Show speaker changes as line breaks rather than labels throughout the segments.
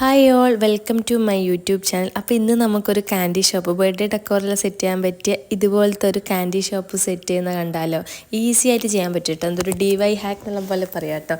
Hi all welcome to my YouTube channel അപ്പോൾ ഇന്ന് നമുക്കൊരു കാൻഡി ഷോപ്പ് ബർത്ത്ഡേ ഡെക്കോറിൽ സെറ്റ് ചെയ്യാൻ പറ്റിയ ഇതുപോലത്തെ ഒരു കാൻഡി ഷോപ്പ് സെറ്റ് ചെയ്യുന്ന കണ്ടാലോ? ഈസി ആയിട്ട് ചെയ്യാൻ പറ്റും കേട്ടോ എന്തൊരു ഡി വൈ ഹാക്ക് എന്നുള്ള പോലെ പറയാം കേട്ടോ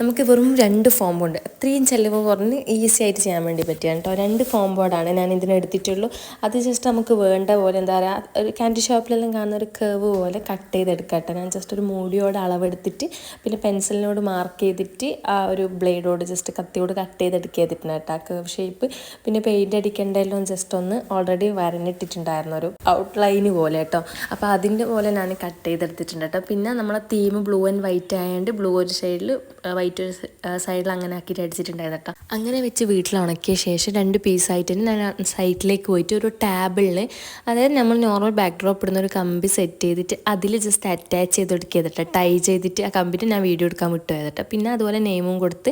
നമുക്ക് വെറും രണ്ട് ഫോം ബോർഡ് അത്രയും ചിലവ് കുറഞ്ഞ് ഈസി ആയിട്ട് ചെയ്യാൻ വേണ്ടി പറ്റുക കേട്ടോ രണ്ട് ഫോം ബോർഡാണ് ഞാൻ ഇതിനെടുത്തിട്ടുള്ളൂ അത് ജസ്റ്റ് നമുക്ക് വേണ്ട പോലെ എന്താ പറയുക ഒരു കാൻഡി ഷോപ്പിലെല്ലാം കാണുന്ന ഒരു കേവ് പോലെ കട്ട് ചെയ്തെടുക്കാം കേട്ടോ ഞാൻ ജസ്റ്റ് ഒരു മൂടിയോട് അളവെടുത്തിട്ട് പിന്നെ പെൻസിലിനോട് മാർക്ക് ചെയ്തിട്ട് ആ ഒരു ബ്ലേഡോട് ജസ്റ്റ് കത്തിയോട് കട്ട് ചെയ്തെടുക്കുക കേട്ടോ ഷേപ്പ് പിന്നെ പെയിന്റ് അടിക്കേണ്ടല്ലോ ജസ്റ്റ് ഒന്ന് ഓൾറെഡി വരഞ്ഞിട്ടിട്ടുണ്ടായിരുന്നു ഒരു ഔട്ട്ലൈന് പോലെ കേട്ടോ അപ്പോൾ അതിന്റെ പോലെ ഞാൻ കട്ട് ചെയ്തെടുത്തിട്ടുണ്ട് കേട്ടോ പിന്നെ നമ്മളെ തീം ബ്ലൂ ആൻഡ് വൈറ്റ് ആയതുകൊണ്ട് ബ്ലൂ ഒരു സൈഡിൽ വൈറ്റ് ഒരു സൈഡിൽ അങ്ങനെ ആക്കിയിട്ട് അടിച്ചിട്ടുണ്ടായിരുന്നു കേട്ടോ അങ്ങനെ വെച്ച് വീട്ടിൽ ഉണക്കിയ ശേഷം രണ്ട് പീസായിട്ട് തന്നെ ഞാൻ സൈറ്റിലേക്ക് പോയിട്ട് ഒരു ടാബിളിൽ അതായത് നമ്മൾ നോർമൽ ബാക്ക്ഡ്രോപ്പ് ഇടുന്ന ഒരു കമ്പി സെറ്റ് ചെയ്തിട്ട് അതിൽ ജസ്റ്റ് അറ്റാച്ച് ചെയ്ത് കൊടുക്കുക ടൈ ചെയ്തിട്ട് ആ കമ്പിട്ട് ഞാൻ വീഡിയോ എടുക്കാൻ വിട്ടു കേട്ടോ പിന്നെ അതുപോലെ നെയിമും കൊടുത്ത്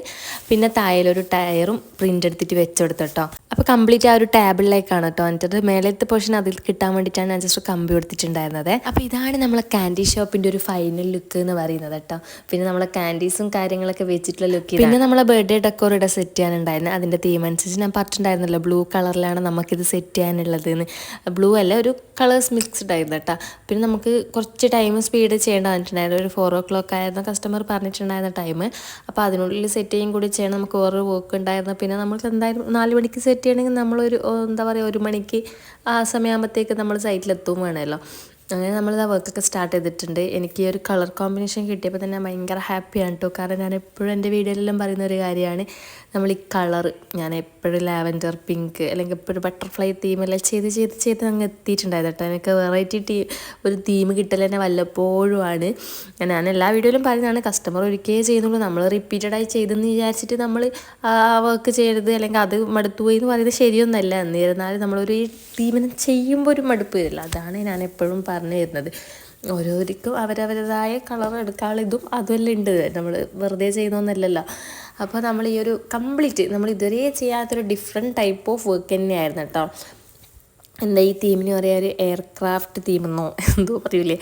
പിന്നെ തായലൊരു ടയറും പ്രിന്റ് എടുത്തിട്ട് വെച്ചെടുത്തു കേട്ടോ. അപ്പോൾ കംപ്ലീറ്റ് ആ ഒരു ടേബിളിലേക്കാണ് കേട്ടോ എന്നിട്ട് മേലത്തെ പോർഷൻ അതിൽ കിട്ടാൻ വേണ്ടിയിട്ടാണ് ഞാൻ ജസ്റ്റ് കമ്പി കൊടുത്തിട്ടുണ്ടായിരുന്നത്. അപ്പോൾ ഇതാണ് നമ്മളെ കാൻഡി ഷോപ്പിന്റെ ഒരു ഫൈനൽ ലുക്ക് എന്ന് പറയുന്നത് കേട്ടോ പിന്നെ നമ്മളെ കാൻഡീസും കാര്യങ്ങളൊക്കെ വെച്ചിട്ടുള്ള ലുക്ക് പിന്നെ നമ്മളെ ബർത്ത്ഡേ ഡെക്കോർ ഇവിടെ സെറ്റ് ചെയ്യാനുണ്ടായിരുന്നു. അതിന്റെ തീം അനുസരിച്ച് ഞാൻ പറഞ്ഞിട്ടുണ്ടായിരുന്നല്ലോ ബ്ലൂ കളറിലാണ് നമുക്കിത് സെറ്റ് ചെയ്യാനുള്ളത് എന്ന് ബ്ലൂ അല്ല ഒരു കളേഴ്സ് മിക്സ്ഡ് ആയിരുന്നു കേട്ടോ പിന്നെ നമുക്ക് കുറച്ച് ടൈം സ്പീഡ് ചെയ്യേണ്ട വന്നിട്ടുണ്ടായിരുന്നു. ഒരു ഫോർ ഓ ക്ലോക്ക് ആയിരുന്നു കസ്റ്റമർ പറഞ്ഞിട്ടുണ്ടായിരുന്ന ടൈം അപ്പോൾ അതിനുള്ളിൽ സെറ്റ് ചെയ്യും കൂടി ചെയ്യണം. നമുക്ക് ഓരോ വർക്ക് ഉണ്ടായിരുന്നു. പിന്നെ നമുക്ക് എന്തായാലും നാല് മണിക്ക് സെറ്റ് ചെയ്യണമെങ്കിൽ നമ്മളൊരു എന്താ പറയുക ഒരു മണിക്ക് ആ സമയമാകുമ്പോഴത്തേക്ക് നമ്മൾ സൈറ്റിലെത്തും വേണമല്ലോ. അങ്ങനെ നമ്മൾ ആ വർക്കൊക്കെ സ്റ്റാർട്ട് ചെയ്തിട്ടുണ്ട്. എനിക്ക് ഈ ഒരു കളർ കോമ്പിനേഷൻ കിട്ടിയപ്പോൾ തന്നെ ഭയങ്കര ഹാപ്പിയാണ് കേട്ടോ കാരണം ഞാൻ എപ്പോഴും എന്റെ വീഡിയോയിലെല്ലാം പറയുന്ന ഒരു കാര്യമാണ്. നമ്മൾ ഈ കളർ ഞാൻ എപ്പോഴും ലാവൻഡർ പിങ്ക് അല്ലെങ്കിൽ എപ്പോഴും ബട്ടർഫ്ലൈ തീം എല്ലാം ചെയ്ത് ചെയ്ത് ചെയ്ത് അങ്ങ് എത്തിയിട്ടുണ്ടായത് കേട്ടോ എനിക്ക് വെറൈറ്റി ടീ ഒരു തീം കിട്ടൽ തന്നെ വല്ലപ്പോഴും ആണ്. ഞാൻ എല്ലാ വീഡിയോയിലും പറയുന്നതാണ് കസ്റ്റമർ ഒരിക്കലേ ചെയ്യുന്നുള്ളൂ. നമ്മൾ റിപ്പീറ്റഡായി ചെയ്തെന്ന് വിചാരിച്ചിട്ട് നമ്മൾ ആ വർക്ക് ചെയ്യരുത് അല്ലെങ്കിൽ അത് മടുത്തു പോയി എന്ന് പറയുന്നത് ശരിയൊന്നുമല്ല എന്നിരുന്നാലും നമ്മളൊരു തീമിനെ ചെയ്യുമ്പോൾ ഒരു മടുപ്പ് വരില്ല. അതാണ് ഞാൻ എപ്പോഴും പറയുന്നത് പറഞ്ഞു തരുന്നത് ഓരോരിക്കും അവരവരുതായ കളർ എടുക്കാനുള്ള ഇതും അതുമെല്ലാം ഉണ്ട്. നമ്മൾ വെറുതെ ചെയ്യുന്നൊന്നല്ലല്ലോ. അപ്പോൾ നമ്മൾ ഈ ഒരു കംപ്ലീറ്റ് നമ്മൾ ഇതുവരെ ചെയ്യാത്തൊരു ഡിഫറെന്റ് ടൈപ്പ് ഓഫ് വർക്ക് തന്നെയായിരുന്നു കേട്ടോ. എന്താ ഈ തീമിന് പറയാ ഒരു എയർക്രാഫ്റ്റ് തീമെന്നോ എന്തോ പറയൂലേ.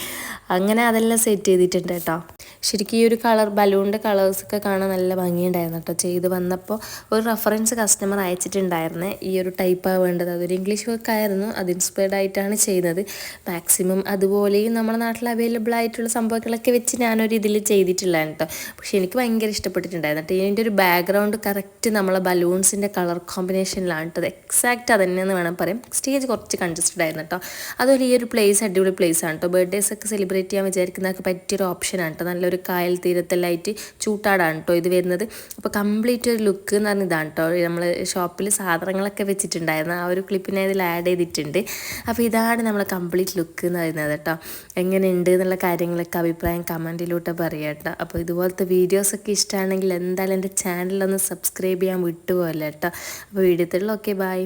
അങ്ങനെ അതെല്ലാം സെറ്റ് ചെയ്തിട്ടുണ്ട് കേട്ടോ. ശരിക്കും ഈ ഒരു കളർ ബലൂണിന്റെ കളേഴ്സൊക്കെ കാണാൻ നല്ല ഭംഗിയുണ്ടായിരുന്നു കേട്ടോ. ചെയ്ത് വന്നപ്പോൾ ഒരു റെഫറൻസ് കസ്റ്റമർ അയച്ചിട്ടുണ്ടായിരുന്നേ. ഈ ഒരു ടൈപ്പാണ് വേണ്ടത്. അതൊരു ഇംഗ്ലീഷ് വർക്ക് ആയിരുന്നു. അത് ഇൻസ്പയർഡ് ആയിട്ടാണ് ചെയ്യുന്നത്. മാക്സിമം അതുപോലെയും നമ്മുടെ നാട്ടിൽ അവൈലബിൾ ആയിട്ടുള്ള സംഭവങ്ങളൊക്കെ വെച്ച് ഞാനൊരു ഇതിൽ ചെയ്തിട്ടില്ല കേട്ടോ. പക്ഷെ എനിക്ക് ഭയങ്കര ഇഷ്ടപ്പെട്ടിട്ടുണ്ടായിരുന്നു. കേട്ടോ. ഇതിന്റെ ഒരു ബാക്ക്ഗ്രൗണ്ട് കറക്റ്റ് നമ്മളെ ബലൂൺസിന്റെ കളർ കോമ്പിനേഷനിലാണ് കേട്ടോ. എക്സാക്റ്റ് അത് തന്നെയെന്ന് വേണം പറയാം സ്റ്റേജ് കുറച്ച് കൺജസ്റ്റഡ് ആയിരുന്നു കേട്ടോ. അതുപോലെ ഈ ഒരു പ്ലേസ് അടിപൊളി പ്ലേസ് ആണ് കേട്ടോ. ബർത്ത്ഡേസ് ഒക്കെ സെലിബ്രേറ്റ് ചെയ്യാൻ വിചാരിക്കുന്നതൊക്കെ പറ്റിയൊരു ഓപ്ഷനാണ് കേട്ടോ. നല്ലൊരു കായൽ തീരത്തെ ലൈറ്റ് ചൂട്ടാടാണ് കേട്ടോ ഇത് വരുന്നത്. അപ്പോൾ കംപ്ലീറ്റ് ഒരു ലുക്ക് എന്ന് പറഞ്ഞ ഇതാണ് കേട്ടോ നമ്മൾ ഷോപ്പിൽ സാധനങ്ങളൊക്കെ വെച്ചിട്ടുണ്ടായിരുന്നു. ആ ഒരു ക്ലിപ്പിനെ ഇതിൽ ആഡ് ചെയ്തിട്ടുണ്ട്. അപ്പോൾ ഇതാണ് നമ്മൾ കംപ്ലീറ്റ് ലുക്ക് എന്ന് പറയുന്നത് കേട്ടോ എങ്ങനെയുണ്ട് എന്നുള്ള കാര്യങ്ങളൊക്കെ അഭിപ്രായം കമന്റിലൂടെ പറയാം കേട്ടോ അപ്പോൾ ഇതുപോലത്തെ വീഡിയോസൊക്കെ ഇഷ്ടമാണെങ്കിൽ എന്തായാലും എന്റെ ചാനലൊന്ന് സബ്സ്ക്രൈബ് ചെയ്യാൻ വിട്ടുപോകല്ലോ കേട്ടോ അപ്പോൾ വീഡിയോത്തിലുള്ള ഓക്കെ ബൈ